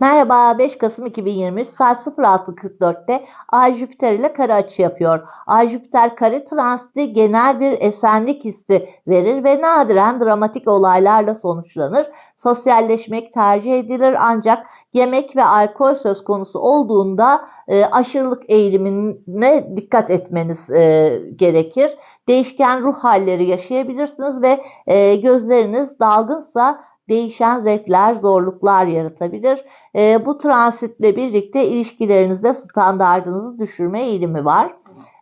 Merhaba 5 Kasım 2023 saat 06.44'te Ay Jüpiter ile kare açı yapıyor. Ay Jüpiter kare transiti genel bir esenlik hissi verir ve nadiren dramatik olaylarla sonuçlanır. Sosyalleşmek tercih edilir ancak yemek ve alkol söz konusu olduğunda e, aşırılık eğilimine dikkat etmeniz e, gerekir. Değişken ruh halleri yaşayabilirsiniz ve e, gözleriniz dalgınsa değişen zevkler, zorluklar yaratabilir. E, bu transitle birlikte ilişkilerinizde standartınızı düşürme eğilimi var.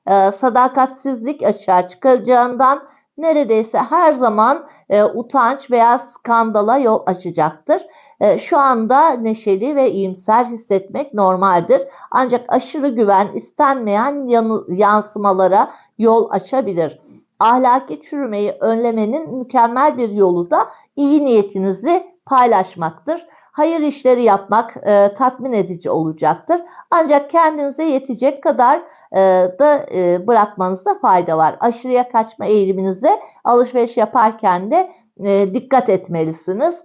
E, sadakatsizlik açığa çıkacağından neredeyse her zaman e, utanç veya skandala yol açacaktır. E, şu anda neşeli ve iyimser hissetmek normaldir. Ancak aşırı güven istenmeyen yansımalara yol açabilir ahlaki çürümeyi önlemenin mükemmel bir yolu da iyi niyetinizi paylaşmaktır. Hayır işleri yapmak e, tatmin edici olacaktır. Ancak kendinize yetecek kadar e, da e, bırakmanızda fayda var. Aşırıya kaçma eğiliminize alışveriş yaparken de e, dikkat etmelisiniz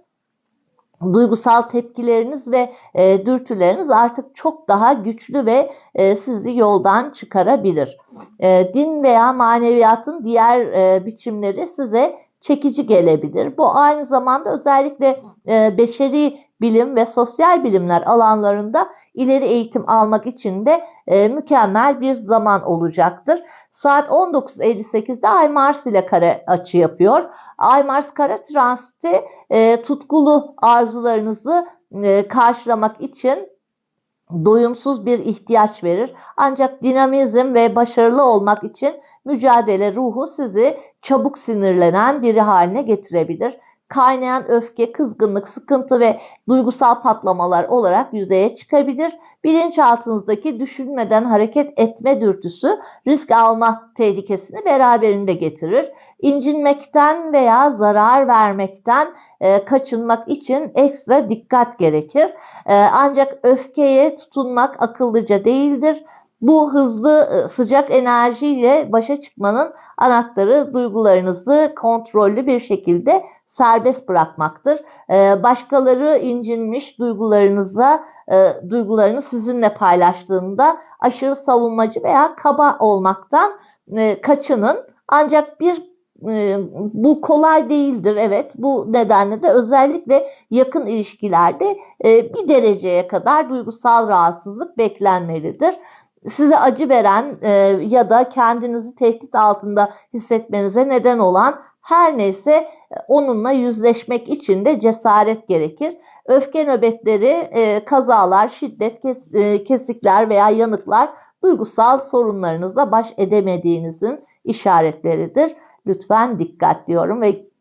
duygusal tepkileriniz ve e, dürtüleriniz artık çok daha güçlü ve e, sizi yoldan çıkarabilir. E, din veya maneviyatın diğer e, biçimleri size çekici gelebilir. Bu aynı zamanda özellikle e, beşeri bilim ve sosyal bilimler alanlarında ileri eğitim almak için de e, mükemmel bir zaman olacaktır. Saat 19.58'de Ay Mars ile kare açı yapıyor. Ay Mars kare transiti e, tutkulu arzularınızı e, karşılamak için doyumsuz bir ihtiyaç verir. Ancak dinamizm ve başarılı olmak için mücadele ruhu sizi çabuk sinirlenen biri haline getirebilir kaynayan öfke, kızgınlık, sıkıntı ve duygusal patlamalar olarak yüzeye çıkabilir. Bilinçaltınızdaki düşünmeden hareket etme dürtüsü risk alma tehlikesini beraberinde getirir. İncinmekten veya zarar vermekten e, kaçınmak için ekstra dikkat gerekir. E, ancak öfkeye tutunmak akıllıca değildir. Bu hızlı e, sıcak enerjiyle başa çıkmanın anahtarı duygularınızı kontrollü bir şekilde serbest bırakmaktır. Başkaları incinmiş duygularınıza duygularını sizinle paylaştığında aşırı savunmacı veya kaba olmaktan kaçının. Ancak bir bu kolay değildir evet bu nedenle de özellikle yakın ilişkilerde bir dereceye kadar duygusal rahatsızlık beklenmelidir size acı veren e, ya da kendinizi tehdit altında hissetmenize neden olan her neyse onunla yüzleşmek için de cesaret gerekir. Öfke nöbetleri, e, kazalar, şiddet, kes, e, kesikler veya yanıklar duygusal sorunlarınızla baş edemediğinizin işaretleridir. Lütfen dikkat diyorum ve